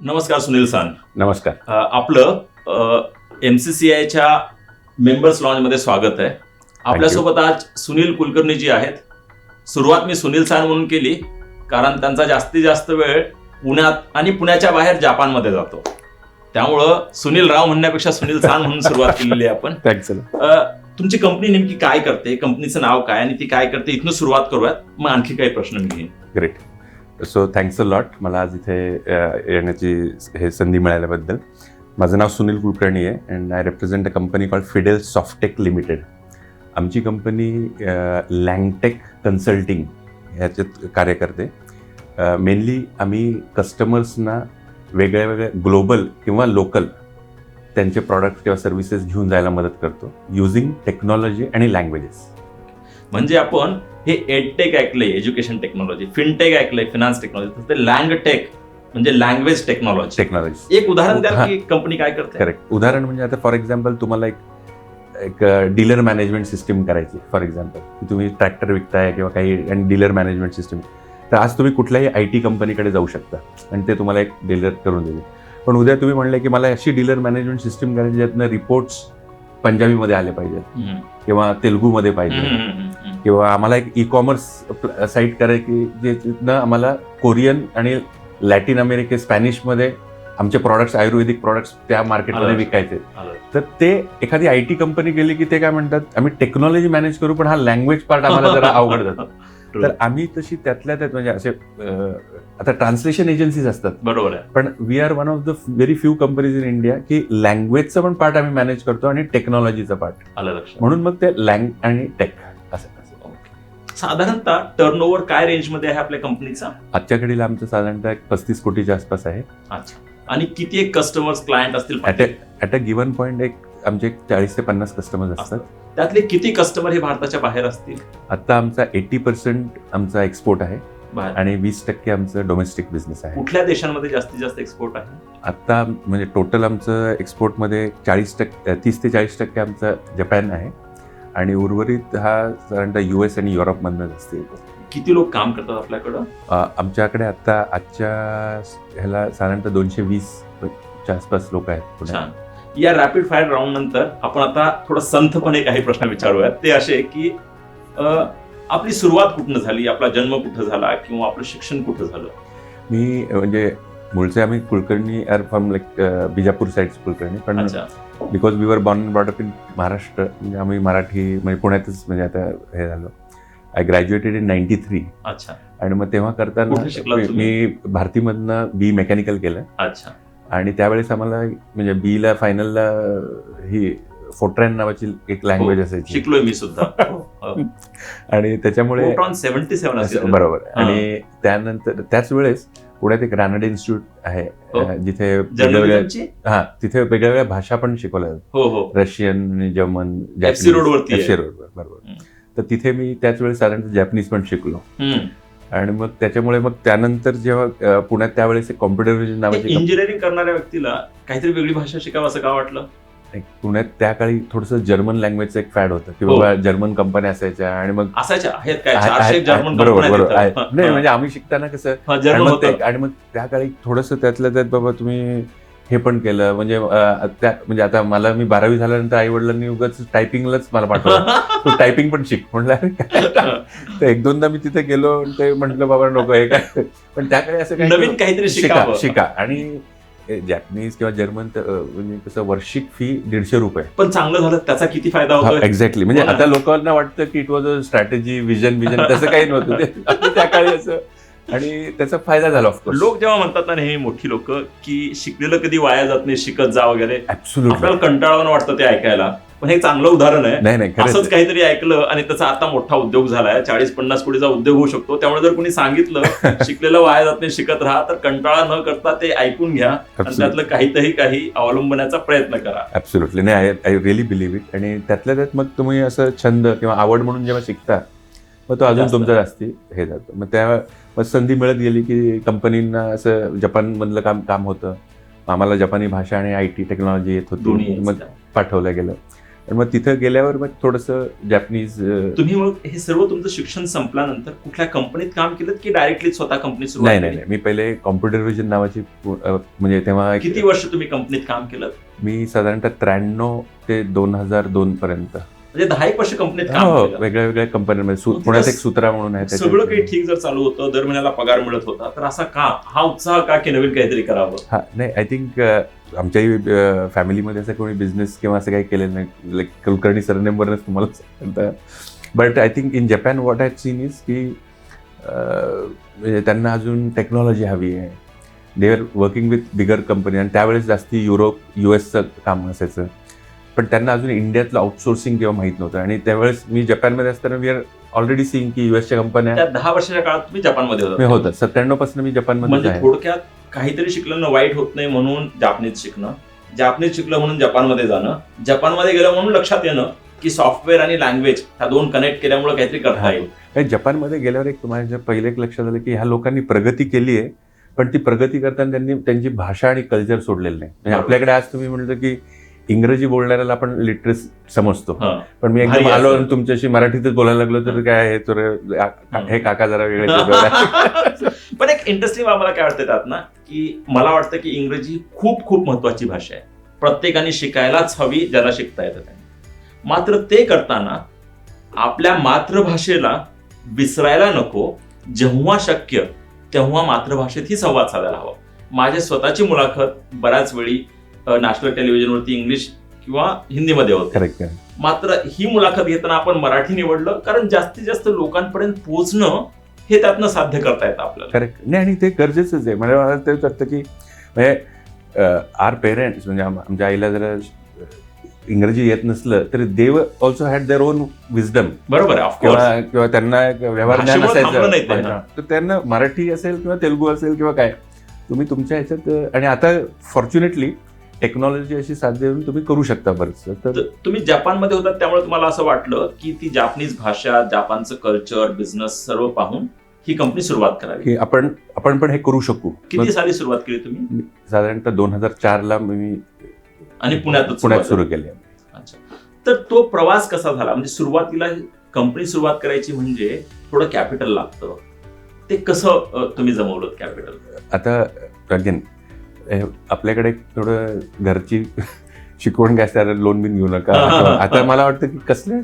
नमस्कार सुनील सान. नमस्कार. आपलं एम सी सी आयच्या मेंबर्स लॉन्चमध्ये स्वागत आहे. आपल्यासोबत आज सुनील कुलकर्णी जी आहेत. सुरुवात मी सुनील सान म्हणून केली कारण त्यांचा जास्तीत जास्त वेळ पुण्यात आणि पुण्याच्या बाहेर जपानमध्ये जातो. त्यामुळं सुनील राव म्हणण्यापेक्षा सुनील सान म्हणून सुरुवात केलेली आहे आपण. तुमची कंपनी नेमकी काय करते? कंपनीचं नाव काय? आणि ती काय करते? इथनं सुरुवात करूयात. मग आणखी काही प्रश्न मी घेईन. Great so thanks a lot मला आज इथे येण्याची हे संधी मिळाल्याबद्दल. माझं नाव सुनील कुलकर्णी आहे and I represent a company called Fidel Softech limited आमची कंपनी लँगटेक कन्सल्टिंग ह्याच्यात कार्य करते. मेनली आम्ही कस्टमर्सना वेगळ्या वेगळ्या ग्लोबल किंवा लोकल त्यांचे प्रॉडक्ट किंवा सर्व्हिसेस घेऊन जायला मदत करतो युझिंग टेक्नॉलॉजी आणि लँग्वेजेस म्हणजे आपण हे एडटेक ऐकलंय एज्युकेशन टेक्नॉलॉजी फिनटेक ऐकलंय फिनान्स टेक्नॉलॉजी तर ते लँगटेक म्हणजे लँग्वेज टेक्नॉलॉजी टेक्नॉलॉजी एक उदाहरण द्या. की कंपनी काय करते. करेक्ट उदाहरण म्हणजे आता फॉर एक्झाम्पल तुम्हाला एक एक डीलर मॅनेजमेंट सिस्टीम करायची फॉर एक्झाम्पल की तुम्ही ट्रॅक्टर विकताय किंवा काही आणि डीलर मॅनेजमेंट सिस्टीम तर आज तुम्ही कुठल्याही आय टी कंपनीकडे जाऊ शकता आणि ते तुम्हाला एक डीलर करून देईल. पण उद्या तुम्ही म्हणले की मला अशी डीलर मॅनेजमेंट सिस्टीम करायची ज्यातनं रिपोर्ट्स पंजाबीमध्ये आले पाहिजेत. किंवा तेलुगूमध्ये पाहिजे. किंवा आम्हाला एक ई कॉमर्स साईट करायची जे तिथनं आम्हाला कोरियन आणि लॅटिन अमेरिके स्पॅनिशमध्ये आमचे प्रॉडक्ट्स आयुर्वेदिक प्रॉडक्ट्स त्या मार्केटमध्ये. विकायचे. तर ते एखादी आय टी कंपनी गेली की ते काय म्हणतात आम्ही टेक्नॉलॉजी मॅनेज करू पण हा लँग्वेज पार्ट आम्हाला जरा अवघड जातो. तर आम्ही तशी त्यातल्या त्यात म्हणजे असे आता ट्रान्सलेशन एजन्सीज असतात बरोबर आहे पण we are one of the very few companies in India की लँग्वेजचं पण पार्ट आम्ही मॅनेज करतो आणि टेक्नॉलॉजीचा पार्ट म्हणून मग ते लँग आणि टेक. साधारणतः टर्नओव्हर काय रेंजमध्ये आहे आपल्या कंपनीचा आजच्या घडीला आमचं साधारणतः एक पस्तीस कोटीच्या आसपास आहे. अच्छा. आणि किती एक कस्टमर्स क्लायंट असतील at at a given point एक आमचे एक चाळीस ते पन्नास कस्टमर्स असतात. त्यातले किती कस्टमर हे भारताच्या बाहेर असतील? आता आमचा एटी पर्सेंट आमचा एक्सपोर्ट आहे. बाहेर आणि वीस टक्के आमचं डोमेस्टिक बिझनेस आहे. कुठल्या देशांमध्ये जास्तीत जास्त एक्सपोर्ट आहे? आता म्हणजे टोटल आमचं एक्सपोर्टमध्ये चाळीस टक्के तीस ते चाळीस टक्के आमचं जपान आहे. आणि उर्वरित हा साधारणतः यू एस आणि युरोपमधनं असते. किती लोक काम करतात आपल्याकडं? आमच्याकडे आता आजच्या ह्याला साधारणतः दोनशे वीस च्या आसपास लोक आहेत पुण्यात. या रॅपिड फायर राऊंड नंतर आपण आता थोडं संथपणे काही प्रश्न विचारूयात. ते असे की आपली सुरुवात कुठनं झाली? आपला जन्म कुठं झाला? किंवा आपलं शिक्षण कुठं झालं? मी म्हणजे मूळचे आम्ही Kulkarni are from like Bijapur side Kulkarni पण because we were born brought up in Maharashtra म्हणजे आम्ही मराठी म्हणजे पुण्यातच म्हणजे आता हे झालो. I graduated in ninety three अच्छा. आणि मग तेव्हा करताना मी- भारतीमधनं बी मेकॅनिकल केलं. अच्छा. आणि त्यावेळेस आम्हाला म्हणजे बीला फायनलला ही फोट्रॅन नावाची एक लँग्वेज हो, असायची. शिकलोय मी सुद्धा. आणि त्याच्यामुळे सेव्हन्टी सेव्हन बरोबर. हा. आणि त्यानंतर त्याच वेळेस पुण्यात एक रानडे इन्स्टिट्यूट आहे हो. जिथे हा तिथे वेगवेगळ्या भाषा पण शिकवल्या जातात. हो हो. रशियन आणि जर्मन रोडवर बरोबर. तर तिथे मी त्याच वेळेस साधारणतः जॅपनीज पण शिकलो. आणि मग त्याच्यामुळे मग त्यानंतर जेव्हा पुण्यात त्यावेळेस कॉम्प्युटर विजन नावाची इंजिनिअरिंग करणाऱ्या व्यक्तीला काहीतरी वेगळी भाषा शिकावं असं का वाटलं? एक पुण्यात त्या काळी थोडस जर्मन लँग्वेजचं एक फॅड होतं की हो. बाबा जर्मन कंपन्या असायच्या आणि मग बरोबर बरोबर. नाही म्हणजे आम्ही शिकताना कसं आणि मग ते होतं आणि मग त्या काळी थोडंसं त्यातल्या त्यात बाबा तुम्ही हे पण केलं म्हणजे त्या म्हणजे आता मला मी बारावी झाल्यानंतर आई वडिलांनी उगाच टायपिंगलाच मला पाठवलं. तू टायपिंग पण शिक म्हणलं. तर एक दोनदा मी तिथे गेलो ते म्हटलं बाबा नको हे काय? पण त्या काळी असं नवीन काहीतरी शिका शिका. आणि जॅपनीज किंवा जर्मन म्हणजे कसं वर्षिक फी दीडशे रुपये. पण चांगलं झालं त्याचा किती फायदा होतोय? एक्झॅक्टली म्हणजे हो. आता लोकांना वाटतं की it was a strategy vision vision तसं काही नव्हतं. ते त्या काळी असं आणि त्याचा फायदा झाला ऑफकोर्स लोक जेव्हा म्हणतात ना नेहमी मोठी लोक की शिकलेलं कधी वाया जात नाही शिकत जा वगैरे. आपल्याला कंटाळवानं वाटतं ते ऐकायला. पण हे चांगलं उदाहरण आहे. नाही नाही खरंच असंच काहीतरी ऐकलं आणि त्याचा आता मोठा उद्योग झालाय. चाळीस पन्नास कोटीचा उद्योग होऊ शकतो. त्यामुळे जर कोणी सांगितलं शिकलेलं वाया जात नाही शिकत राहा तर कंटाळा न करता ते ऐकून घ्या. आणि त्यातलं काहीतरी काही अवलंबण्याचा प्रयत्न करा. ऍब्सुल्युटली नाही आय रिअली बिलीव्ह इट आणि त्यातल्या त्यात मग तुम्ही असं छंद किंवा आवड म्हणून जेव्हा शिकता मग तो अजून. तुमचा जास्ती हे जातो. मग त्या मग संधी मिळत गेली की कंपनींना असं जपानमधलं काम काम होतं. आम्हाला जपानी भाषा आणि आय टी टेक्नॉलॉजी येत होती मग पाठवलं गेलं. आणि मग तिथं गेल्यावर मग थोडंसं जॅपनीज तुम्ही मग हे सर्व तुमचं शिक्षण संपल्यानंतर कुठल्या कंपनीत काम केलं की डायरेक्टली स्वतः कंपनी सुरू नाही नाही नाही. मी पहिले कॉम्प्युटर विजन नावाची म्हणजे तेव्हा किती वर्ष तुम्ही कंपनीत काम केलं? मी साधारणतः त्र्याण्णव ते दोन हजार दोन पर्यंत. म्हणजे दहा एक वर्ष कंपनीत काम हो केलं. वेगळ्या वेगळ्या कंपन्यांमध्ये सु- मग पुण्यात एक सूत्रा म्हणून आहे सगळं काही ठीक जर चालू होतं दर महिन्याला पगार मिळत होता तर असा का हा उत्साह का की नवीन काहीतरी करावं? हा नाही आय थिंक आमच्याही फॅमिलीमध्ये असं कोणी बिझनेस किंवा असं काही केलेलं नाही. लाईक कुलकर्णी सरनेमवरच तुम्हाला सांगता but I think in Japan what I seen is की अं, म्हणजे त्यांना अजून टेक्नॉलॉजी हवी आहे. They are working with bigger company आणि त्यावेळेस जास्ती युरोप यू एसचं काम असायचं. पण त्यांना अजून इंडियातलं आउटसोर्सिंग किंवा माहीत नव्हतं. आणि त्यावेळेस मी जपानमध्ये असताना वी आर ऑलरेडी सीईंग की युएसच्या कंपन्या त्या दहा वर्षाच्या काळात तुम्ही जपानमध्ये मी होता. होतं सत्त्याण्णवपासून मी जपानमध्ये म्हणजे आहे. थोडक्यात काहीतरी शिकलं वाईट होत नाही म्हणून जापनीज शिकणं. जापनीज शिकलं म्हणून जपानमध्ये जाणं. जपानमध्ये गेलं म्हणून लक्षात येणं की सॉफ्टवेअर आणि लँग्वेज ह्या दोन कनेक्ट केल्यामुळे काहीतरी करता. येईल. आणि जपानमध्ये गेल्यावर एक माझ्या पहिले एक लक्षात आलं की ह्या लोकांनी प्रगती केली आहे पण ती प्रगती करताना त्यांनी त्यांची भाषा आणि कल्चर सोडलेलं नाही. म्हणजे बरोबर. आपल्याकडे आज तुम्ही म्हणलं की इंग्रजी बोलणाऱ्याला आपण लिटरेस समजतो. हं. पण मी एकदम आलो. आणि तुमच्याशी मराठीतच बोलायला लागलो तर काय आहे? तर हे. काका जरा वेगळे पण एक इंटरेस्टिंग मला काय वाटतं त्यात ना की मला वाटतं की इंग्रजी खूप खूप महत्वाची भाषा आहे. प्रत्येकाने शिकायलाच हवी ज्याला शिकता येतं त्यांनी. मात्र ते करताना आपल्या मातृभाषेला विसरायला नको. जेव्हा शक्य तेव्हा मातृभाषेतही संवाद साधायला हवा. माझी स्वतःची मुलाखत बऱ्याच वेळी नॅशनल टेलिव्हिजनवरती इंग्लिश किंवा हिंदीमध्ये होते. करेक्ट मात्र ही मुलाखत घेताना आपण मराठी निवडलं कारण जास्तीत जास्त लोकांपर्यंत पोहोचणं हे त्यातनं साध्य करता येतं आपल्याला. करेक्ट नाही आणि ते गरजेचंच आहे. म्हणजे मला तेच वाटतं की म्हणजे आर पेरेंट्स म्हणजे आम- आमच्या आईला जरा इंग्रजी येत नसलं तरी they also had their own wisdom बरोबर किंवा किंवा त्यांना व्यवहार ज्ञान ते, असायचं. तर त्यांना मराठी असेल किंवा तेलुगू असेल किंवा काय तुम्ही तुमच्या ह्याच्यात आणि आता फॉर्च्युनेटली टेक्नॉलॉजी अशी साध्य देऊन तुम्ही करू शकता बरंच. तर तुम्ही जपानमध्ये होतात त्यामुळे तुम्हाला असं वाटलं की ती जापनीज भाषा जपानचं कल्चर बिझनेस सर्व पाहून ही कंपनी सुरुवात करावी. की आपण आपण पण हे करू शकू. किती साली सुरुवात केली तुम्ही? साधारणतः दोन हजार चार ला मी आणि पुण्यातच पुण्यात सुरुवात सुरू केली. अच्छा. तर तो प्रवास कसा झाला? म्हणजे सुरुवातीला कंपनी सुरुवात करायची म्हणजे थोडं कॅपिटल लागतं. ते कसं तुम्ही जमवलं कॅपिटल आता अगेन आपल्याकडे थोडं घरची शिकवण काय असते लोन बिन घेऊ नका. आता मला वाटतं की कसले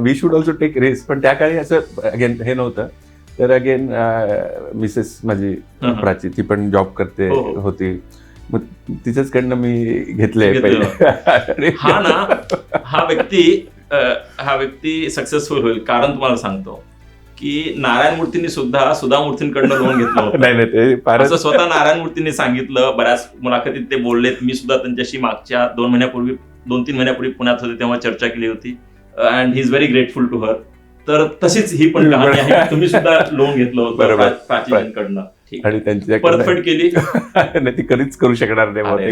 we should also take risk पण त्या काळी असं अगेन हे नव्हतं. तर अगेन मिसेस माझी प्राची ती पण जॉब करते हो, हो. होती. मग तिच्याचकडनं मी घेतलंय घेतलं. पहिले. हा ना हा व्यक्ती हा व्यक्ती सक्सेसफुल होईल कारण तुम्हाला सांगतो. की नारायण मूर्तींनी सुद्धा सुधा मूर्तींकडनं लोन घेतलं होतं. नाही नाही ते फारच असं स्वतः नारायण मूर्तींनी सांगितलं. बऱ्याच मुलाखतीत ते बोललेत. मी सुद्धा त्यांच्याशी मागच्या दोन महिन्यापूर्वी दोन तीन महिन्यापूर्वी पुण्यात होते तेव्हा चर्चा केली होती. And he is very grateful to her तर तशीच ही पण कहाणी आहे. तुम्ही सुद्धा लोन घेतलं होतं प्राचीनकडनं आणि त्यांच्या परतफेड केली. नाही ती कधीच करू शकणार नाही.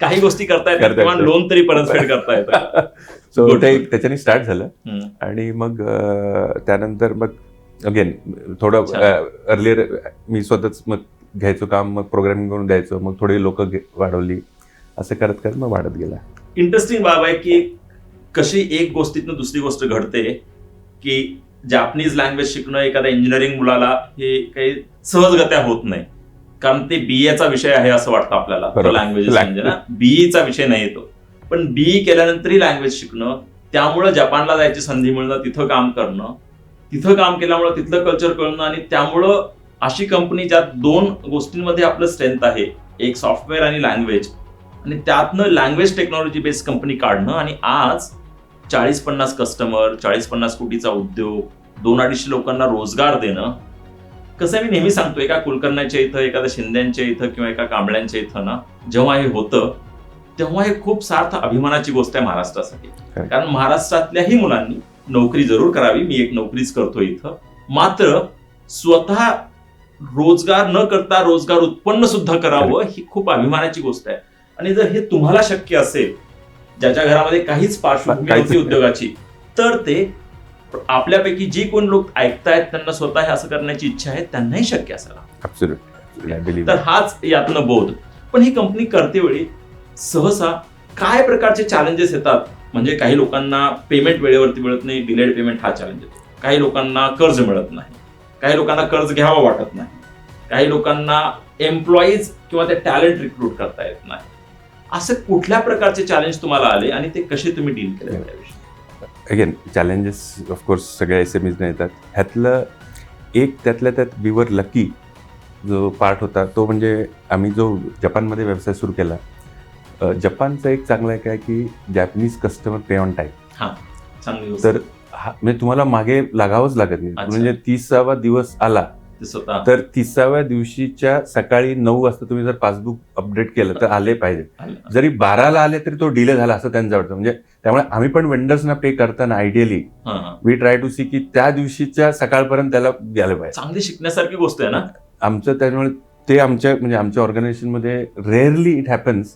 काही गोष्टी करता येतात येतात. लोन तरी परतफेड करता येतं सो ते. त्याच्याने स्टार्ट झालं. आणि मग त्यानंतर मग अगेन थोडं. अर्लियर मी स्वतःच मग घ्यायचो काम मग प्रोग्रामिंग करून द्यायचो मग थोडी लोक वाढवली असं करत करत मग वाढत गेला इंटरेस्टिंग बाब आहे की कशी एक गोष्टीतनं दुसरी गोष्ट घडते की जापनीज लँग्वेज शिकणं एखाद्या इंजिनिअरिंग मुलाला हे काही सहजगत्या होत नाही कारण ते BA चा विषय आहे असं वाटतं आपल्याला. लँग्वेज Lang- म्हणजे विषय नाही तो पण बीई केल्यानंतरही लँग्वेज शिकणं त्यामुळं जपानला जायची संधी मिळणं तिथं काम करणं. तिथं काम केल्यामुळं तिथलं कल्चर कळणं आणि त्यामुळं अशी कंपनी ज्यात दोन गोष्टींमध्ये आपलं स्ट्रेंथ आहे एक सॉफ्टवेअर आणि लँग्वेज आणि त्यातनं लँग्वेज टेक्नॉलॉजी बेस्ड कंपनी काढणं आणि आज चाळीस पन्नास कस्टमर चाळीस पन्नास कोटीचा उद्योग दोन अडीचशे लोकांना रोजगार देणं. कसं मी नेहमी सांगतो एका कुलकर्ण्याच्या इथं एखाद्या शिंद्यांच्या इथं किंवा एका कांबळ्यांच्या इथं ना जेव्हा हे होतं तेव्हा हे खूप सार्थ अभिमानाची गोष्ट आहे महाराष्ट्रासाठी. कारण महाराष्ट्रातल्याही मुलांनी नोकरी जरूर करावी. मी एक नोकरीच करतो इथं. मात्र स्वतः रोजगार न करता रोजगार उत्पन्न सुद्धा करावं ही खूप अभिमानाची गोष्ट आहे. आणि जर हे तुम्हाला शक्य असेल ज्याच्या घरामध्ये काहीच पार्श्वभूमी नाही. उद्योगाची तर ते आपल्यापैकी जी कोण लोक ऐकतायत त्यांना स्वतः हे असं करण्याची इच्छा आहे त्यांनाही शक्य असायला तर. हाच यातनं बोध. पण ही कंपनी करते वेळी सहसा काय प्रकारचे चॅलेंजेस येतात? म्हणजे काही लोकांना पेमेंट वेळेवरती मिळत नाही डिलेड पेमेंट हा चॅलेंज येतो. काही लोकांना कर्ज मिळत नाही. काही लोकांना कर्ज घ्यावं वाटत नाही. काही लोकांना एम्प्लॉईज किंवा ते टॅलेंट रिक्रूट करता येत नाही. असं कुठल्या प्रकारचे चॅलेंज तुम्हाला आले आणि ते कसे तुम्ही डील केले त्याविषयी? अगेन चॅलेंजेस ऑफकोर्स सगळ्या एस एम ईजने येतात. ह्यातलं एक त्यातल्या त्यात विवर लकी जो पार्ट होता तो म्हणजे आम्ही जो जपानमध्ये व्यवसाय सुरू केला जपानचं एक चांगलं आहे काय की Japanese customer pay on time. तर हा म्हणजे तुम्हाला मागे लागावंच लागत नाही. म्हणजे तिसावा दिवस आला तर तिसाव्या दिवशीच्या सकाळी नऊ वाजता तुम्ही जर पासबुक अपडेट केलं तर आले पाहिजे. जरी बाराला आले तरी तो डिले झाला असं त्यांचं वाटतं. म्हणजे त्यामुळे आम्ही पण वेंडर्सना पे करताना ideally. We try to see की त्या दिवशीच्या सकाळपर्यंत त्याला गेलं पाहिजे. चांगली शिकण्यासारखी गोष्ट आहे ना? आमचं त्यामुळे ते आमच्या म्हणजे आमच्या ऑर्गनायझेशनमध्ये रेअरली इट हॅपन्स.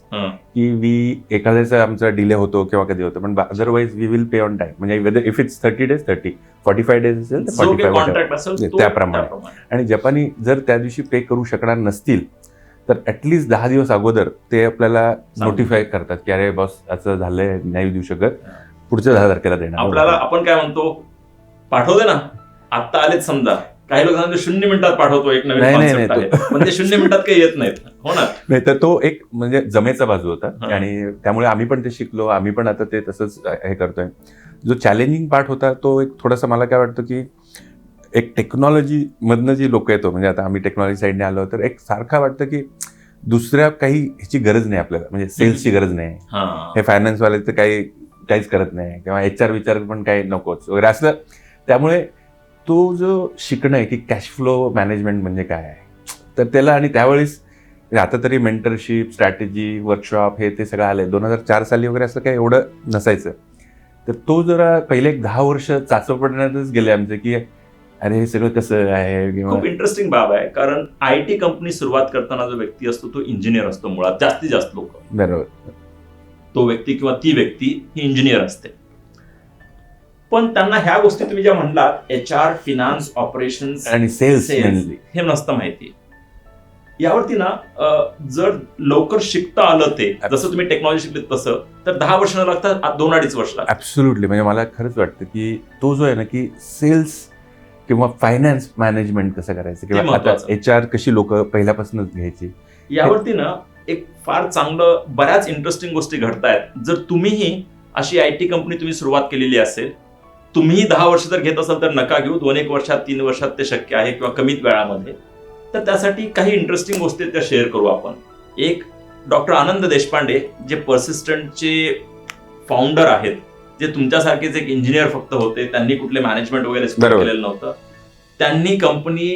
की वी एखाद्याचा आमचा डिले होतो किंवा कधी होतो पण otherwise we will pay on time म्हणजे whether if it's thirty days thirty forty five days असेल तर फॉर्टी काही फाय त्याप्रमाणे. आणि जपानी जर त्या दिवशी पे करू शकणार नसतील तर ऍटलीस्ट दहा दिवस अगोदर ते आपल्याला नोटिफाय करतात की अरे बॉस असं झालंय नाही देऊ शकत. पुढच्या दहा तारखेला देणार. आपल्याला आपण काय म्हणतो पाठवते ना? आता आलेच समजा. काही लोक सांगतो शून्य मिनिटात पाठवतो एक नवीन नाही, आहे. पण ते शून्य मिनिटात काही येत नाहीत. हो ना? नाही तर तो एक म्हणजे जमेचा बाजू होता. आणि त्यामुळे आम्ही पण ते शिकलो. आम्ही पण आता ते तसंच हे करतोय. जो चॅलेंजिंग पार्ट होता तो एक थोडासा मला काय वाटतं की एक टेक्नॉलॉजी मधनं जी लोक येतो म्हणजे आता आम्ही टेक्नॉलॉजी साईडने आलो तर एक सारखा वाटतं की दुसऱ्या काही ह्याची गरज नाही आपल्याला. म्हणजे सेल्सची गरज नाही. हा. हे फायनान्सवाले तर काही काहीच करत नाही. किंवा एच आर विचार पण काही नकोच. वगैरे असलं. त्यामुळे तो जो शिकणं आहे की कॅश फ्लो मॅनेजमेंट म्हणजे काय आहे? तर त्याला आणि त्यावेळेस आता तरी मेंटरशिप स्ट्रॅटेजी वर्कशॉप हे ते सगळं आलंय. दोन हजार चार साली वगैरे असं काही एवढं नसायचं. तर तो जरा पहिले एक दहा वर्ष चाचव पडण्यातच गेले आमचे की अरे हे सगळं कसं आहे? खूप इंटरेस्टिंग बाब आहे. कारण आय टी कंपनी सुरुवात करताना जो व्यक्ती असतो तो इंजिनियर असतो मुळात. जास्तीत जास्त लोक. बरोबर. तो व्यक्ती किंवा ती व्यक्ती ही इंजिनियर असते. पण त्यांना ह्या गोष्टी तुम्ही ज्या म्हणलात एच आर फिनान्स ऑपरेशन आणि सेल्स हे नसतं माहिती. यावरती ना जर लवकर शिकता आलं ते जसं तुम्ही टेक्नॉलॉजी शिकलीत तसं तर दहा वर्ष न लागतात दोन अडीच वर्ष ऍब्सोल्युटली म्हणजे मला खरंच वाटतं की तो जो आहे ना की सेल्स किंवा फायनान्स मॅनेजमेंट कसं करायचं किंवा. एच आर कशी लोक पहिल्यापासूनच घ्यायची? यावरती ना एक फार चांगलं बऱ्याच इंटरेस्टिंग गोष्टी घडतायत. जर तुम्हीही अशी आय टी कंपनी तुम्ही सुरुवात केलेली असेल तुम्ही दहा वर्ष जर घेत असाल तर नका घेऊ. दोन एक वर्षात तीन वर्षात ते शक्य आहे किंवा कमीत वेळामध्ये. तर त्यासाठी काही इंटरेस्टिंग गोष्टी त्या शेअर करू आपण. एक डॉक्टर आनंद देशपांडे जे पर्सिस्टंटचे फाउंडर आहेत जे तुमच्यासारखेच एक इंजिनियर फक्त होते त्यांनी कुठले मॅनेजमेंट वगैरे. केलेलं नव्हतं. त्यांनी कंपनी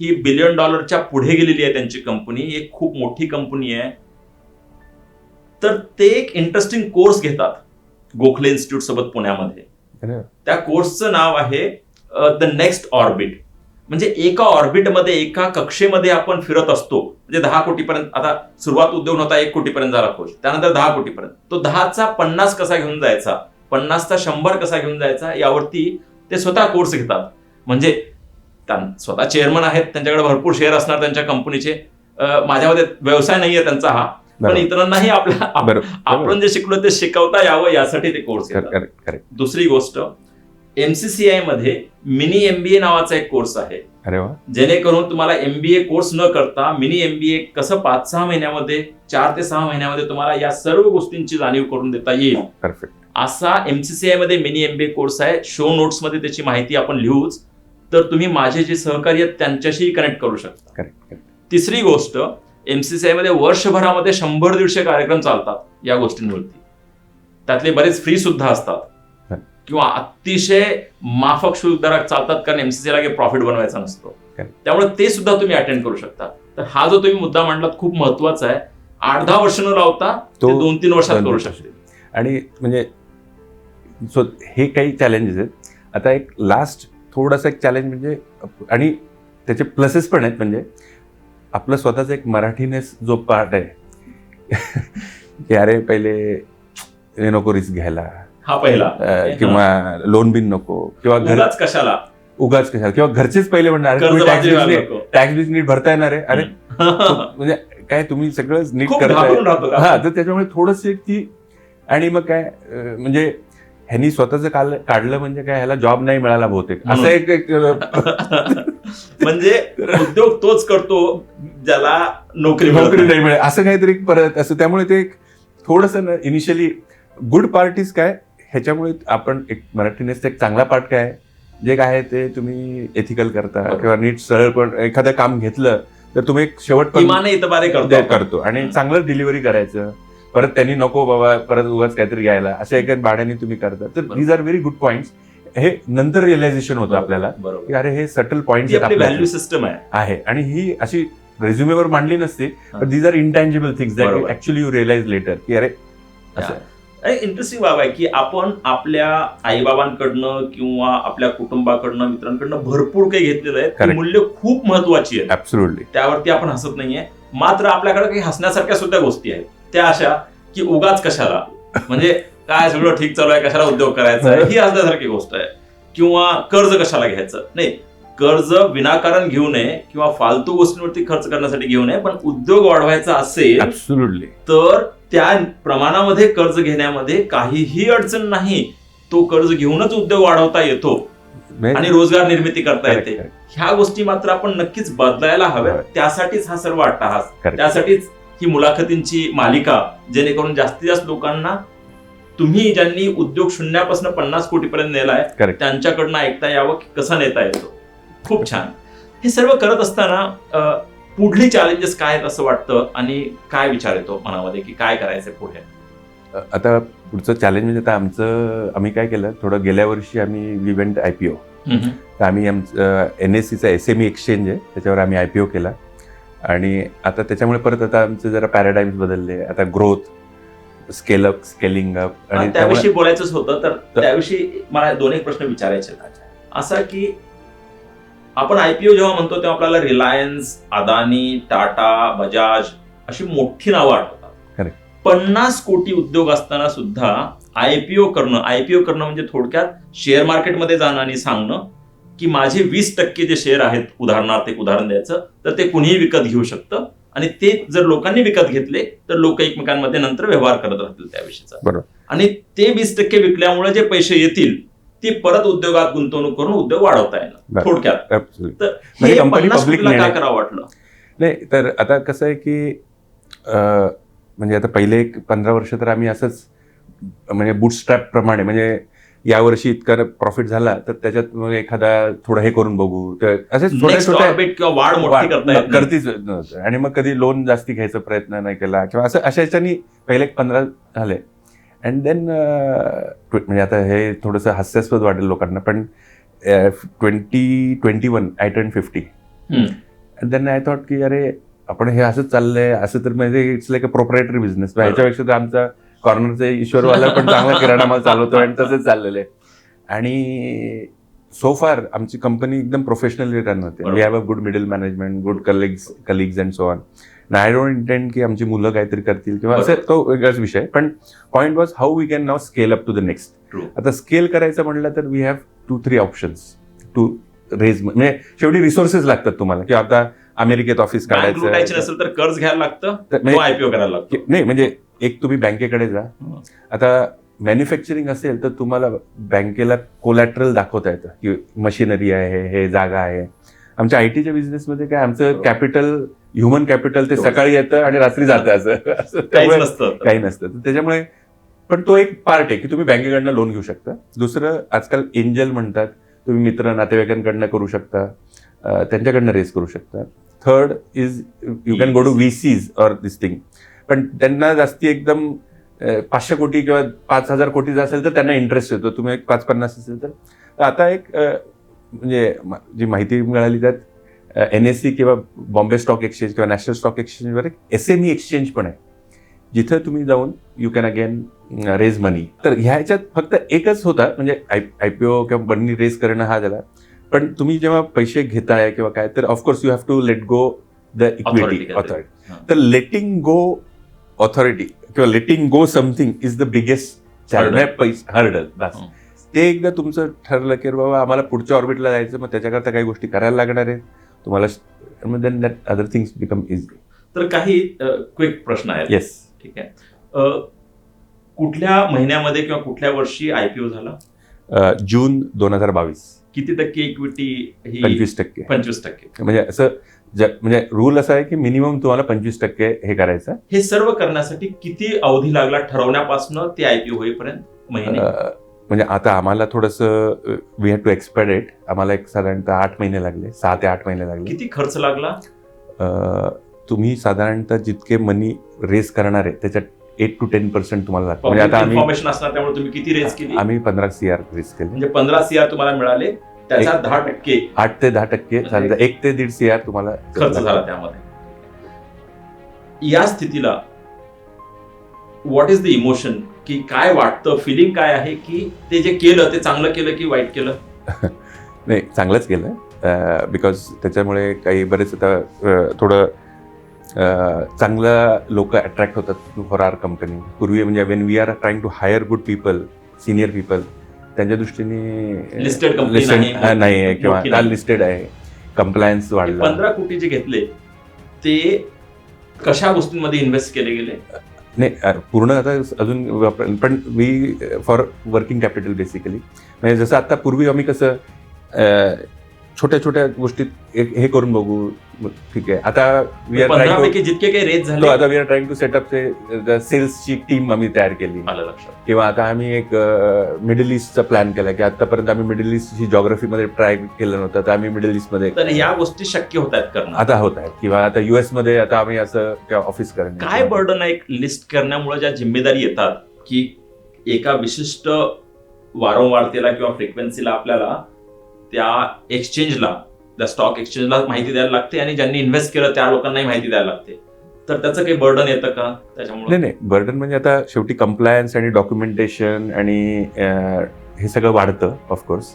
ही बिलियन डॉलरच्या पुढे गेलेली आहे त्यांची कंपनी एक खूप मोठी कंपनी आहे. तर ते एक इंटरेस्टिंग कोर्स घेतात. गोखले इन्स्टिट्यूट सोबत पुण्यामध्ये. त्या कोर्सचं नाव आहे द नेक्स्ट ऑर्बिट म्हणजे एका ऑर्बिटमध्ये एका कक्षेमध्ये आपण फिरत असतो. म्हणजे दहा कोटीपर्यंत आता सुरुवात उद्योग होता एक कोटीपर्यंत झाला कोर्स. त्यानंतर दहा कोटीपर्यंत. तो दहाचा पन्नास कसा घेऊन जायचा? पन्नासचा शंभर कसा घेऊन जायचा? यावरती ते स्वतः कोर्स घेतात. म्हणजे स्वतः चेअरमन आहेत त्यांच्याकडे भरपूर शेअर असणार त्यांच्या कंपनीचे माझ्यामध्ये व्यवसाय नाहीये त्यांचा हा. पण. इतरांनाही आपल्या. आपण जे शिकलो ते शिकवता यावं यासाठी ते कोर्स करेक्ट दुसरी गोष्ट एमसीसीआयमध्ये मिनी एमबीए नावाचा एक कोर्स आहे. अरे वा. जेणेकरून तुम्हाला एमबीए कोर्स न करता मिनी एमबीए कसं पाच सहा महिन्यामध्ये चार ते सहा महिन्यामध्ये तुम्हाला या सर्व गोष्टींची जाणीव करून देता येईल. परफेक्ट असा एमसीसीआयमध्ये मिनी एमबीए कोर्स आहे. शो नोट्समध्ये त्याची माहिती आपण लिहूच. तर तुम्ही माझे जे सहकारी आहेत त्यांच्याशी कनेक्ट करू शकता. तिसरी गोष्ट एमसीसीआयमध्ये वर्षभरामध्ये शंभर दीडशे कार्यक्रम चालतात या गोष्टींवरती. त्यातले बरेच फ्री सुद्धा असतात. किंवा अतिशय माफक शुल्क दरात चालतात कारण एमसीसी ला काही प्रॉफिट बनवायचा नसतो. त्यामुळे ते सुद्धा तुम्ही अटेंड करू शकता. तर हा जो तुम्ही मुद्दा मांडलात खूप महत्त्वाचा आहे. आठ दहा वर्ष न लावता तो दोन तीन वर्षात करू शकते आणि म्हणजे सो हे काही चॅलेंजेस आहेत. आता एक लास्ट थोडासा एक चॅलेंज म्हणजे आणि त्याचे प्लसेस पण आहेत. म्हणजे आपलं स्वतःचा एक मराठीनेस जो पार्ट आहे की अरे पहिले हे नको रिस्क घ्यायला. हा पहिला. किंवा लोन बिन नको किंवा घर उगाच कशाला? उगाच कशाला. किंवा घरचेच पहिले म्हणणार टॅक्स बिल नीट भरता येणार आहे. अरे. म्हणजे काय तुम्ही सगळं नीट खूप करताय. घाबरून राहतो का? हा तर त्याच्यामुळे थोडस ती आणि मग काय म्हणजे ह्यांनी स्वतःच काल काढलं म्हणजे काय ह्याला जॉब नाही मिळाला बहुतेक. असं. एक एक, म्हणजे उद्योग तोच करतो ज्याला नोकरी मिळत नोकरी नाही. मिळेल असं काहीतरी परत असं. त्यामुळे ते एक थोडस इनिशियली गुड पार्ट इज काय? ह्याच्यामुळे आपण एक मराठीनेच एक चांगला पार्ट काय? जे काय आहे ते तुम्ही एथिकल करता. किंवा नीट सरळ पण एखादं काम घेतलं तर तुम्ही एक शेवट करतो. करतो. आणि. चांगलं डिलिव्हरी करायचं. परत त्यांनी नको बाबा परत उगाच काहीतरी घ्यायला. अशा एका भाड्याने तुम्ही करता. तर. These are very good points हे नंतर रिअलायझेशन होतं आपल्याला. की अरे हे सटल पॉईंट व्हॅल्यू सिस्टम आहे. आणि ही अशी रेझ्युमेवर मांडली नसते. But these are intangible things that. Actually you realise later की अरे असं. इंटरेस्टिंग बाब आहे की आपण आपल्या आईबाबांकडनं किंवा आपल्या कुटुंबाकडनं मित्रांकडनं भरपूर काही घेतलेलं आहे. मूल्य खूप महत्वाची आहेत. ऍब्सोल्युटली त्यावरती आपण हसत नाहीये. मात्र आपल्याकडे काही हसण्यासारख्या सुद्धा गोष्टी आहेत. त्या अशा की उगाच कशाला? म्हणजे काय सगळं ठीक चालू आहे कशाला उद्योग करायचा? आहे ही हसण्यासारखी गोष्ट आहे. किंवा कर्ज कशाला घ्यायचं? नाही. कर्ज विनाकारण घेऊ नये किंवा फालतू गोष्टींवरती खर्च करण्यासाठी घेऊ नये पण उद्योग वाढवायचा असेल तर त्या प्रमाणामध्ये कर्ज घेण्यामध्ये काहीही अडचण नाही. तो कर्ज घेऊनच उद्योग वाढवता येतो आणि रोजगार निर्मिती करता येते. ह्या गोष्टी मात्र आपण नक्कीच बदलायला हव्या. त्यासाठीच हा सर्व अट्टहास. त्यासाठीच ही मुलाखतींची मालिका जेणेकरून जास्तीत जास्त लोकांना तुम्ही ज्यांनी उद्योग शून्यापासून पन्नास कोटीपर्यंत नेलाय. त्यांच्याकडनं ऐकता यावं की कसा नेता येतो. खूप छान. हे सर्व करत असताना पुढली चॅलेंजेस काय आहेत असं वाटतं? आणि काय विचार येतो मनामध्ये की काय करायचंय पुढे? आता पुढचं चॅलेंज म्हणजे आता आमचं आम्ही काय केलं? थोडं गेल्या वर्षी आम्ही विवेंट आय पी ओ. तर आम्ही आमचं एन एस सीचा एस एम ई एक्सचेंज आहे. त्याच्यावर आम्ही आय पी ओ केला. आणि आता त्याच्यामुळे परत आता आमचे जरा पॅराडाईम्स बदलले. आता ग्रोथ स्केलअप स्केलिंग अप आणि त्याविषयी बोलायचंच होतं तर त्याविषयी मला दोन एक प्रश्न विचारायचे. असा की आपण आयपीओ जेव्हा म्हणतो तेव्हा आपल्याला रिलायन्स अदानी टाटा बजाज अशी मोठी नावं आठवतात. पन्नास कोटी उद्योग असताना सुद्धा आयपीओ करणं आयपीओ करणं म्हणजे थोडक्यात शेअर मार्केटमध्ये जाणं आणि सांगणं की माझे वीस टक्के जे शेअर आहेत उदाहरणार्थ एक उदाहरण द्यायचं तर ते कुणीही विकत घेऊ शकतं आणि ते जर लोकांनी विकत घेतले तर लोक एकमेकांमध्ये नंतर व्यवहार करत राहतील त्याविषयीचा. आणि ते वीस टक्के विकल्यामुळे जे पैसे येतील ते परत उद्योगात गुंतवणूक करून उद्योग वाढवता येणार. थोडक्यात. तर म्हणजे हे company पन्नास public कोटीला का निर्णय- करावं वाटलं नाही तर आता कसं आहे की म्हणजे आता पहिले एक पंधरा वर्ष तर आम्ही असंच म्हणजे बुटस्ट्रॅप प्रमाणे म्हणजे यावर्षी इतका प्रॉफिट झाला तर त्याच्यात मग एखादा थोडं हे करून बघू तर असेच छोटे नेक्स्ट छोटे ऑर्बिट किंवा वाढ. करतीच. आणि मग कधी लोन जास्ती घ्यायचा प्रयत्न नाही केला किंवा असं अशा ह्याच्यानी पहिले पंधरा झाले अँड देन म्हणजे आता हे थोडंसं हास्यास्पद वाटेल लोकांना पण twenty twenty one I turn fifty. And then I thought की अरे आपण हे असंच चाललंय असं तर म्हणजे it's like a proprietary business. ह्याच्यापेक्षा तर आमचा कॉर्नरचा ईश्वरवाला पण चांगला किराणा माल चालवतो आणि तसंच चाललेलं आहे आणि सो फार आमची कंपनी एकदम प्रोफेशनली रन होते. We have a good middle management good colleagues colleagues and so on I don't intend की आमची मुलं काहीतरी करतील किंवा असं. तो वेगळाच विषय पण point was how we can now scale up to the next. आता स्केल करायचं म्हटलं तर we have two three options to raise म्हणजे शेवटी रिसोर्सेस लागतात तुम्हाला की आता अमेरिकेत ऑफिस काढायचं नसेल तर कर्ज घ्यायला लागतं तो म्हणजे- आयपीओ करायला लागतो नाही म्हणजे एक तुम्ही बँकेकडे जा. आता मॅन्युफॅक्चरिंग असेल तर तुम्हाला बँकेला कोलॅटरल दाखवता येतं की मशिनरी आहे हे जागा आहे आमच्या आय टीच्या बिझनेसमध्ये काय आमचं. कॅपिटल ह्युमन कॅपिटल ते तेवढं. सकाळी येतं आणि रात्री जातं असं. त्यामुळे नसतं. काही नसतं. तर त्याच्यामुळे पण तो एक पार्ट आहे की तुम्ही बँकेकडनं लोन घेऊ शकता. दुसरं आजकाल एंजल म्हणतात तुम्ही मित्र नातेवाईकांकडनं करू शकता. त्यांच्याकडनं रेस करू शकता. Third is you can go to V Cs or this thing पण त्यांना जास्ती एकदम पाचशे कोटी किंवा पाच हजार कोटीचा असेल तर त्यांना इंटरेस्ट येतो. तुम्ही एक पाच पन्नास असेल तर. आता एक म्हणजे जी माहिती मिळाली त्यात एन एस सी किंवा बॉम्बे स्टॉक एक्सचेंज किंवा नॅशनल स्टॉक एक्सचेंजवर एक एस एम ई एक्सचेंज पण आहे जिथं तुम्ही जाऊन you can again raise money तर ह्याच्यात फक्त एकच होता म्हणजे आय पी ओ किंवा बनी रेज करणं हा झाला पण तुम्ही जेव्हा पैसे घेताय किंवा काय तर of course you have to let go the equity. Authority. तर लेटिंग गो ऑथॉरिटी किंवा letting go something is the biggest. पैसे हर्डल बस. ते एकदा तुमचं ठरलं की बाबा आम्हाला पुढच्या ऑर्बिटला जायचं मग त्याच्याकरता काही गोष्टी करायला लागणार आहेत तुम्हाला then that other things become easy तर काही क्विक प्रश्न आहेत. येस ठीक आहे. कुठल्या महिन्यामध्ये किंवा कुठल्या वर्षी आयपीओ झाला? अ, जून दोन हजार बावीस. किती टक्के इक्विटी ही पंचवीस टक्के. पंचवीस टक्के. म्हणजे असं म्हणजे रूल असा आहे की मिनिमम तुम्हाला पंचवीस टक्के हे करायचं हे सर्व करण्यासाठी किती अवधी लागला ठरवण्यापासून ते आयपीओ होईपर्यंत? महिने? म्हणजे आता आम्हाला थोडंसं वी हॅड टू एक्सपेडेट आम्हाला एक साधारणतः आठ महिने लागले सहा ते आठ महिने लागले. किती खर्च लागला? तुम्ही साधारणतः जितके मनी रेस करणार आहे त्याच्यात एट टू टेन पर्सेंट तुम्हाला लागतं. म्हणजे आता आम्ही इन्फॉर्मेशन असणार त्यामुळे तुम्ही किती रेज केली? आम्ही पंधरा सी आर रेस केले. म्हणजे पंधरा सीआर तुम्हाला मिळाले त्याचा दहा टक्के. आठ ते दहा टक्के साधारणतः एक ते दीड सी आर तुम्हाला खर्च झाला त्यामध्ये. या स्थितीला व्हॉट इज द इमोशन की काय वाटतं फिलिंग काय आहे की ते जे केलं ते चांगलं केलं की वाईट केलं? नाही चांगलंच केलं. बिकॉज त्याच्यामुळे काही बरेच आता थोडं चांगलं लोक अट्रॅक्ट होतात फॉर आर कंपनी पूर्वी म्हणजे when we are trying to hire good people senior people त्यांच्या दृष्टीने Listed, नाही, आहे किंवा. लिस्टेड आहे. कम्प्लायन्स वाढला. पंधरा कोटी जे घेतले ते कशा गोष्टींमध्ये इन्व्हेस्ट केले गेले? नाही पूर्ण आता अजून वापर- पण we for working capital basically म्हणजे जसं आता पूर्वी आम्ही कसं छोट्या छोट्या गोष्टीत हे करून बघू. ठीक आहे. आता वी आर पंधरा ट्राईंग पैकी जितके काही रेज टू झाले आता we are trying to set up सेल्सची team आम्ही तयार केली. लक्षात. किंवा आता आम्ही एक मिडल ईस्टचा प्लॅन केला की आतापर्यंत आम्ही मिडल ईस्ट ही जॉग्रफीमध्ये ट्राय केलं नव्हतं तर आम्ही मिडल ईस्टमध्ये तर या गोष्टी शक्य होत आहेत करणं. आता होत आहेत. किंवा आता युएसमध्ये आता आम्ही असं ऑफिस करणार काय बर्डन आहे एक लिस्ट करण्यामुळे ज्या जिम्मेदारी येतात? की एका विशिष्ट वारंवारतेला किंवा फ्रिक्वेन्सीला आपल्याला त्या एक्सचेंजला त्या स्टॉक एक्सचेंजला माहिती द्यायला लागते आणि ज्यांनी इन्व्हेस्ट केलं त्या लोकांनाही माहिती द्यायला लागते. तर त्याचं काही बर्डन येतं का त्याच्यामुळे? नाही नाही. बर्डन म्हणजे आता शेवटी कम्प्लायन्स आणि डॉक्युमेंटेशन आणि हे सगळं वाढतं ऑफकोर्स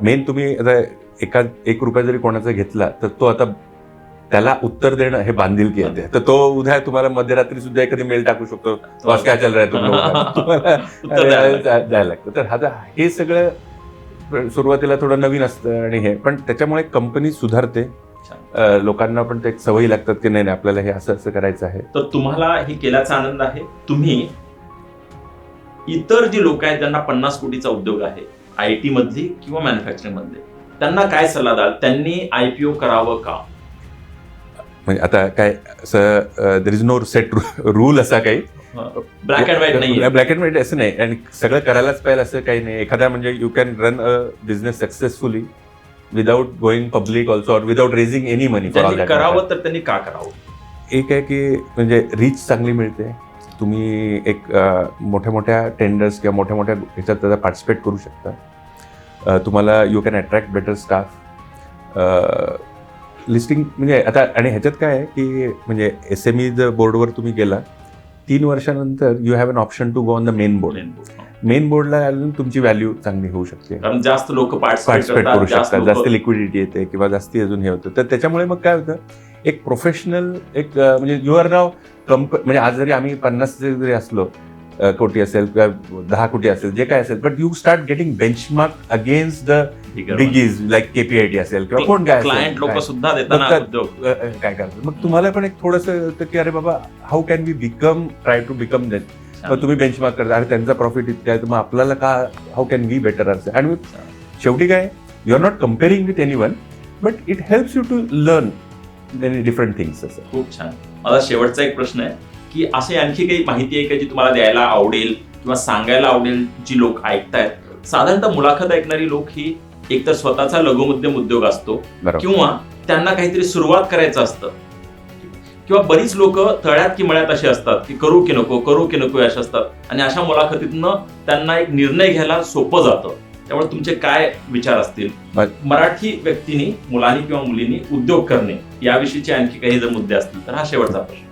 मेन तुम्ही आता एका एक रुपया जरी कोणाचा घेतला तर तो आता त्याला उत्तर देणं हे बांधिलकी येते तर तो उद्या तुम्हाला मध्यरात्री सुद्धा एखादी मेल टाकू शकतो. बस काय चाल रहा है का? द्यायला लागतं. द्या- द्यायला लागतं. तर आता हे सगळं सुरुवातीला थोडं नवीन असतं आणि हे पण त्याच्यामुळे कंपनी सुधारते. अं, लोकांना पण ते एक सवयी लागतात की नाही नाही आपल्याला हे असं असं करायचं आहे. तर तुम्हाला हे केल्याचा आनंद आहे? तुम्ही इतर जी लोक आहेत ज्यांना पन्नास कोटीचा उद्योग आहे आय टी मधली किंवा मॅन्युफॅक्चरिंग मधले त्यांना काय सल्ला द्याल? त्यांनी आयपीओ करावं का? म्हणजे आता काय असं there is no set rule असा काही? ब्लॅक अँड व्हाईट नाही ब्लॅक अँड व्हाईट असं नाही. आणि सगळं करायलाच पाहिजे असं काही नाही. एखादा म्हणजे you can run a business successfully without going public also or without raising any money करावं तर त्यांनी का करावं? एक आहे की म्हणजे रीच चांगली मिळते. तुम्ही एक मोठ्या मोठ्या टेंडर्स किंवा मोठ्या मोठ्या ह्याच्यात त्याचा पार्टिसिपेट करू शकता. तुम्हाला you can attract better staff listing म्हणजे आता आणि ह्याच्यात काय आहे की म्हणजे एस एम ई बोर्डवर तुम्ही गेला तीन वर्षानंतर you have an option to go on the main board main बोर्डला अजून तुमची व्हॅल्यू चांगली होऊ शकते. कारण जास्त लोक पार्टिसिपेट करू शकतात जास्त लिक्विडिटी येते किंवा जास्ती अजून हे होतं. तर त्याच्यामुळे मग काय होतं? एक प्रोफेशनल एक म्हणजे यू आर नाव कंप म्हणजे आज जरी आम्ही पन्नास जरी असलो कोटी असेल किंवा दहा कोटी असेल जे काय असेल. But you start getting benchmark against the biggies like KPIT असेल किंवा कोण काय असेल, क्लायंट लोक काय. सुद्धा काय करतात? मग तुम्हाला पण एक थोडंसं की अरे बाबा how can be become try to become that मग तुम्ही बेंचमार्क करता अरे त्यांचा प्रॉफिट इतका आहे मग आपल्याला का हाऊ कॅन वी बेटर असं आणि शेवटी काय you are not comparing with anyone but it helps you to learn different things असं. खूप छान. माझा शेवटचा एक प्रश्न आहे. की अशी आणखी काही माहिती आहे का जी तुम्हाला द्यायला आवडेल किंवा सांगायला आवडेल जी लोक ऐकतायत? साधारणतः मुलाखत ऐकणारी लोक ही एकतर स्वतःचा लघुमध्यम उद्योग असतो किंवा त्यांना काहीतरी सुरुवात करायचं असतं. किंवा बरीच लोक तळ्यात की मळ्यात अशी असतात की करू की नको करू की नको असे असतात. आणि अशा मुलाखतीतनं त्यांना एक निर्णय घ्यायला सोपं जातं. त्यामुळे तुमचे काय विचार असतील? मराठी व्यक्तींनी मुलांनी किंवा मुलींनी उद्योग करणे याविषयीचे आणखी काही जर मुद्दे असतील तर हा शेवटचा प्रश्न.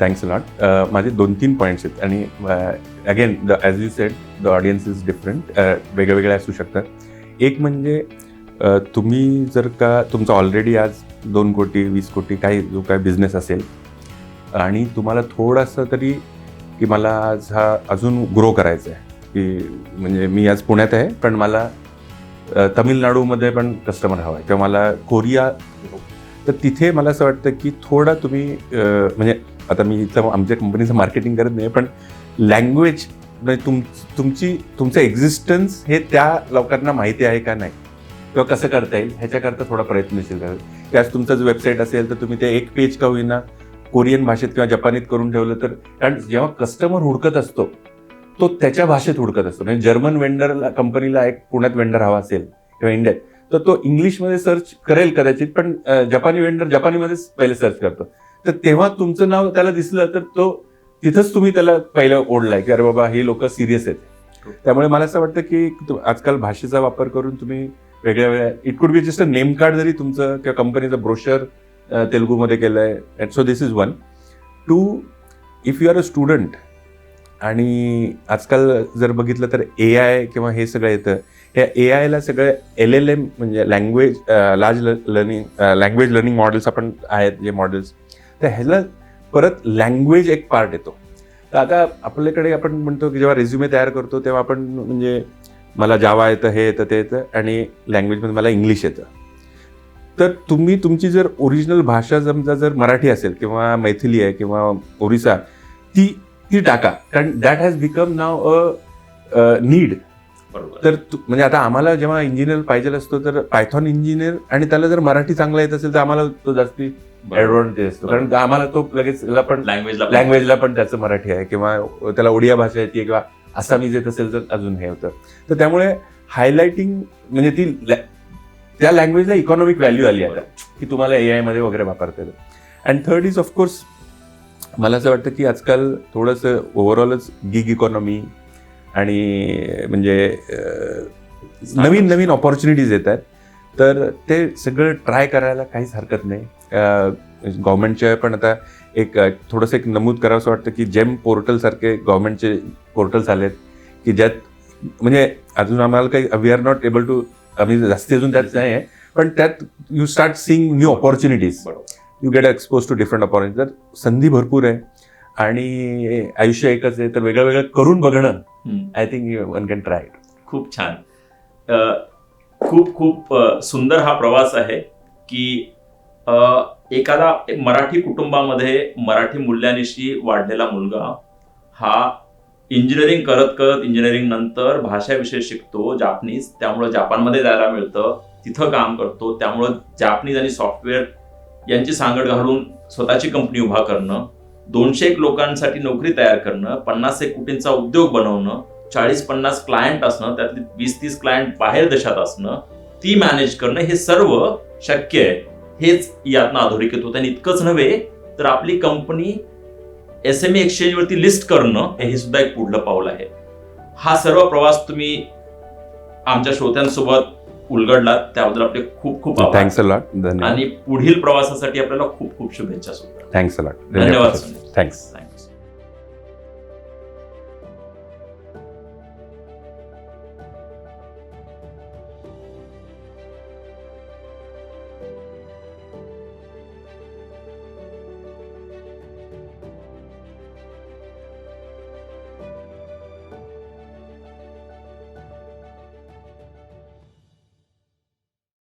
थँक्स लॉट uh, माझे दोन तीन पॉईंट्स आहेत. आणि again the as you said the audience is different वेगळ्या असू शकतात. एक म्हणजे uh, तुम्ही जर का तुमचा ऑलरेडी आज दोन कोटी वीस कोटी काही जो काय बिझनेस असेल आणि तुम्हाला थोडासा तरी की मला आज हा अजून ग्रो करायचा आहे की म्हणजे मी आज पुण्यात आहे पण मला तमिळनाडूमध्ये तामिळनाडूमध्ये पण कस्टमर हवा आहे. किंवा मला कोरिया तर तिथे मला असं वाटतं की थोडा तुम्ही म्हणजे आता मी इथलं आमच्या कंपनीचं मार्केटिंग करत नाही पण लँग्वेज म्हणजे तुम तुमची तुमचं एक्झिस्टन्स हे त्या लोकांना माहिती आहे का नाही? किंवा कसं करता येईल? ह्याच्याकरता थोडा प्रयत्नशील कराल त्याच तुमचं जर वेबसाईट असेल तर तुम्ही ते एक पेज का होईना कोरियन भाषेत किंवा जपानीत करून ठेवलं तर कारण जेव्हा कस्टमर हुडकत असतो तो त्याच्या भाषेत हुडकत असतो. म्हणजे जर्मन वेंडरला कंपनीला एक पुण्यात वेंडर हवा असेल किंवा इंडियात तर तो इंग्लिशमध्ये सर्च करेल कदाचित पण जपानी वेंडर जपानीमध्येच पहिले सर्च करतो. तर तेव्हा तुमचं नाव त्याला दिसलं तर तो तिथंच तुम्ही त्याला पहिलं ओढलाय की अरे बाबा हे लोक सिरियस आहेत. त्यामुळे मला असं वाटतं की आजकाल भाषेचा वापर करून तुम्ही वेगळ्या वेगळ्या it could be just a name card जरी तुमचं किंवा कंपनीचं ब्रोशर तेलुगूमध्ये केलंय and so this is one two if you are a student आणि आजकाल जर बघितलं तर ए आय किंवा हे सगळं येतं. या ए आयला सगळं एल एल एम म्हणजे language large learning language learning models आपण आहेत जे मॉडेल्स तर ह्याला परत लँग्वेज एक पार्ट येतो तर आता आपल्याकडे आपण म्हणतो की जेव्हा रेझ्युमे तयार करतो तेव्हा आपण म्हणजे मला जावा येतं हे येतं ते येतं आणि लँग्वेजमध्ये मला इंग्लिश येतं. तर तुम्ही तुमची जर ओरिजिनल भाषा समजा जर मराठी असेल किंवा मैथिली आहे किंवा ओरिसा ती ती टाका. कारण that has become now a need तर तु- म्हणजे आता आम्हाला जेव्हा इंजिनियर पाहिजे असतो तर पायथॉन इंजिनियर आणि त्याला जर मराठी चांगला येत असेल तर आम्हाला तो जास्ती ऍडव्हान्टेज असतो कारण आम्हाला तो लगेच पण लँग्वेजला लँग्वेजला पण त्याचं मराठी आहे किंवा त्याला ओडिया भाषा येते किंवा आसामीज येत असेल तर अजून हे होतं. तर त्यामुळे हायलाइटिंग म्हणजे ती त्या लँग्वेजला इकॉनॉमिक व्हॅल्यू आली आता की तुम्हाला ए मध्ये वगैरे वापरता येतं. अँड थर्ड इज ऑफकोर्स मला असं वाटतं की आजकाल थोडंसं ओव्हरऑलच गिग इकॉनॉमी आणि म्हणजे नवीन नवीन ऑपॉर्च्युनिटीज येत आहेत. तर ते सगळं ट्राय करायला काहीच हरकत नाही. गव्हर्नमेंटच्या पण आता एक थोडंसं एक नमूद करावं असं वाटतं की जेम पोर्टल सारखे गव्हर्नमेंटचे पोर्टल्स आलेत की ज्यात म्हणजे अजून आम्हाला काही we are not able to आम्ही जास्ती अजून त्यात नाही आहे पण त्यात you start seeing new opportunities you get expose to different opportunity तर संधी भरपूर आहे. आणि आयुष्य एकच आहे तर वेगळं वेगळं करून बघणं. I think one can try खूप छान. खूप खूप सुंदर हा प्रवास आहे की एखादा एक मराठी कुटुंबामध्ये मराठी मूल्यानिशी वाढलेला मुलगा हा इंजिनिअरिंग करत करत इंजिनिअरिंग नंतर भाषाविषय शिकतो जापनीज. त्यामुळं जापानमध्ये जायला मिळतं तिथं काम करतो. त्यामुळं जापनीज आणि सॉफ्टवेअर यांची सांगड घालून स्वतःची कंपनी उभा करणं दोनशे एक लोकांसाठी नोकरी तयार करणं पन्नास एक कोटींचा उद्योग बनवणं चाळीस पन्नास क्लायंट असणं त्यातले वीस तीस क्लायंट बाहेर देशात असणं ती मॅनेज करणं हे सर्व शक्य आहे. हेच यातनं अधोरेखित होतं. आणि इतकंच नव्हे तर आपली कंपनी एस एम एक्सचेंज वरती लिस्ट करणं हे सुद्धा एक पुढलं पाऊल आहे. हा सर्व प्रवास तुम्ही आमच्या श्रोत्यांसोबत उलगडलात त्याबद्दल आपले खूप खूप थँक्स आणि पुढील प्रवासासाठी आपल्याला खूप खूप शुभेच्छा सुद्धा. थँक्स धन्यवाद थँक्स